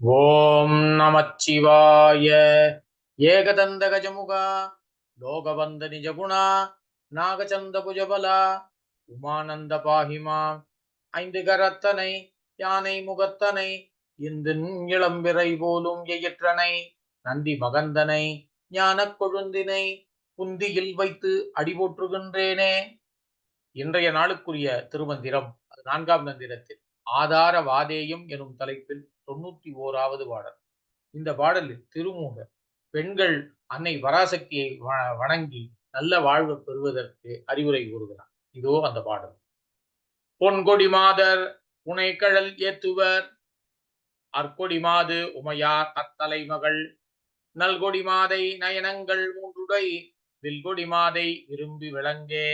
ஓம் நமச்சிவாய. ஏகதந்த கஜமுகா லோகவந்த நிஜகுணா நாகச்சந்த புஜபலா உமானந்த பாகிமா ஐந்து கரத்தனை யானை முகத்தனை இந்து இளம்பிறை போலும் எயிற்றனை நந்தி மகந்தனை ஞானக் கொழுந்தினை புந்தியில் வைத்து அடிபோற்றுகின்றேனே. இன்றைய நாளுக்குரிய திருமந்திரம் நான்காம் தந்திரத்தில் ஆதார வாதேயம் எனும் தலைப்பில் தொண்ணூத்தி ஓராவது பாடல் இந்த பாடலில் திருமூகர் பெண்கள் அன்னை வராசக்தியை வ- வணங்கி நல்ல வாழ்வு பெறுவதற்கு அறிவுரை கூறுகிறார். இதோ அந்த பாடல் பொன்கொடி மாதர் புனைக்கழல் ஏத்துவர். அற்கொடி மாது உமையார் அத்தலை மகள். நல்கொடி மாதை நயனங்கள் மூன்றுடை வில்கொடி மாதை விரும்பி விளங்கே.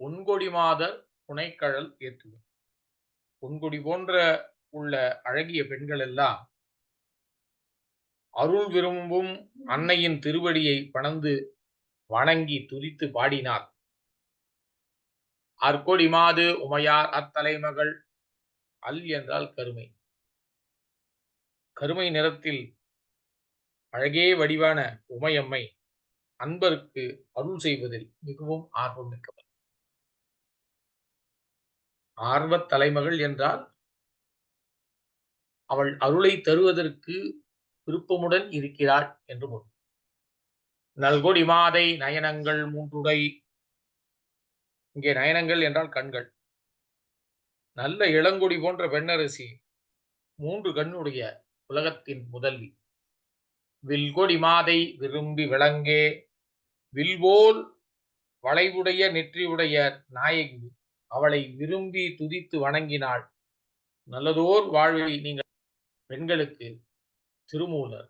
பொன்கொடி மாதர் புனைக்கழல் ஏத்துவர். பொன்கொடி போன்ற உள்ள அழகிய பெண்கள் எல்லாம் அருள் விரும்பும் அன்னையின் திருவடியை பணந்து வணங்கி துதித்து பாடினார். அற்கொடி மாது உமையார் அத்தலைமகள் அல் என்றால் கருமை. கருமை நிறத்தில் அழகே வடிவான உமையம்மை அன்பருக்கு அருள் செய்வதில் மிகவும் ஆர்வம் மிக்கவர் ஆர்வத் தலைமகள் என்றால் அவள் அருளை தருவதற்கு விருப்பமுடன் இருக்கிறாள் என்று பொருள். நல்கொடி மாதை நயனங்கள் மூன்றுடை. இங்கே நயனங்கள் என்றால் கண்கள். நல்ல இளங்கொடி போன்ற பெண்ணரசி மூன்று கண்ணுடைய உலகத்தின் முதல்வி. வில்கொடி மாதை விரும்பி விளங்கே. வில்போல் வளைவுடைய நெற்றியுடைய நாயகி. அவளை விரும்பி துதித்து வணங்கினாள். நல்லதோர் வாழ்வை நீங்கள் பெண்களுக்கு திருமூலர்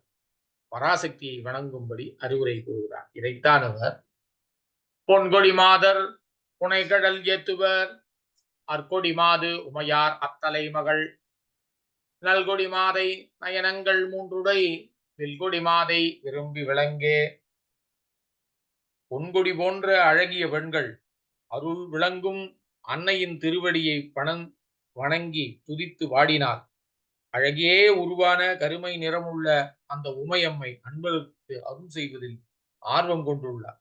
பராசக்தியை வணங்கும்படி அறிவுரை கூறுகிறார். இதைத்தான் அவர் பொன்கொடி மாதர் புனைகடல் ஏத்துவர் அற்கொடி மாது உமையார் அத்தலை மகள் நல்கொடி மாதை நயனங்கள் மூன்றுடை வில்கொடி மாதை விரும்பி விளங்கே. பொன்கொடி போன்ற அழகிய பெண்கள் அருள் விளங்கும் அன்னையின் திருவடியை பணம் வணங்கி துதித்து வாடினார். அழகே உருவான கருமை நிறமுள்ள அந்த உமையம்மை அன்பருக்கு அருள் செய்வதில் ஆர்வம் கொண்டுள்ளார்.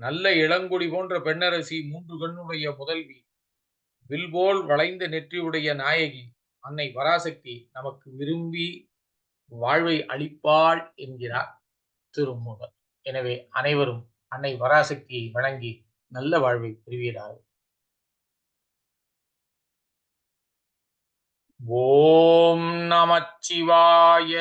நல்ல இளங்குடி போன்ற பெண்ணரசி மூன்று கண்ணுடைய முதல்வி வில்போல் வளைந்த நெற்றியுடைய நாயகி அன்னை பராசக்தி நமக்கு விரும்பி வாழ்வை அளிப்பாள் என்கிறார் திருமுகன் எனவே அனைவரும் அன்னை பராசக்தியை வழங்கி நல்ல வாழ்வை பெறுவீராக. ஓ நமச்சிவாய